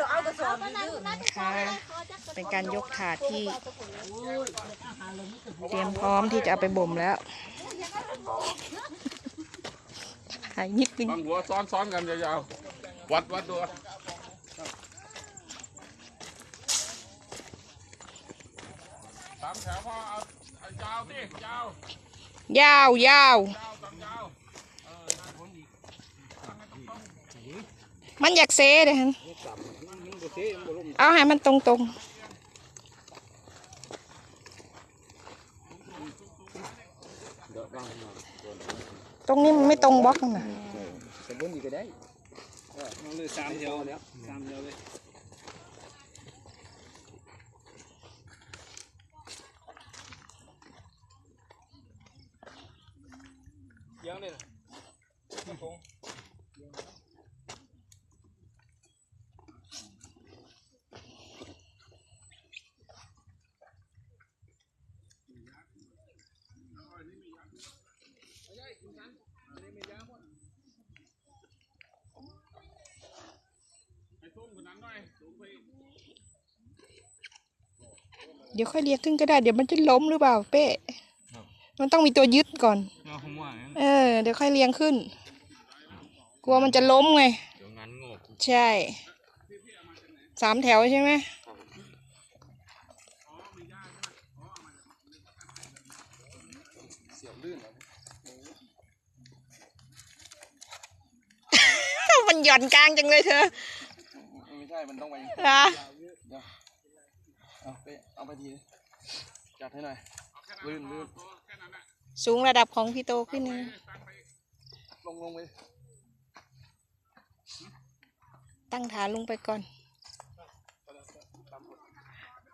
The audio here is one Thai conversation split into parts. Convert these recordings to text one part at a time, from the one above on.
ดอกเอากระสอบก็นั่งยืดนั่งค่ะเป็นการยกถาดที่ เตรียมพร้อมที่จะเอาไปบ่มแล้วถ่ายนิดนึงบางหัวซ้อนซ้อนกันยาวๆวัดวัดดูสามแถวพอเอาเอายาวสิยาวยาวยาว ยาวต้องยาวมันอยากเซเด้อเอาให้มันตรงตรงๆตรงนี้มันไม่ตรงบล็อกนะสมบูรณ์อีกก็ได้เอาเลยสามเดียวแล้วสามเดียวเลยเดี๋ยวเลยนะไปทุ่มคนนั้นหน่อยสูงไปอีก เดี๋ยวค่อยเรียกขึ้นก็ได้ เดี๋ยวมันจะล้มหรือเปล่าเป้มันต้องมีตัวยึดก่อน เอาผมว่างั้นเออเดี๋ยวค่อยเรียงขึ้น กลัวมันจะล้มไงเดี๋ยวงั้นงบใช่ สามแถวใช่ไหม เสียบ ลื่นเหรอมันหย่อนกลางจังเลยเธอ ไม่ใช่ มันต้องไปนะเอาไปเอาไปทีจัดให้หน่อยลื่นลื่นสูงระดับของพี่โตขึ้นนึงลงลงไปตั้งฐานลงไปก่อน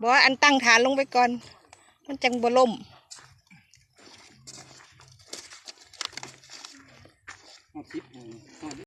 บอกว่าอันตั้งฐานลงไปก่อน มันจังบล่ม เอาคลิป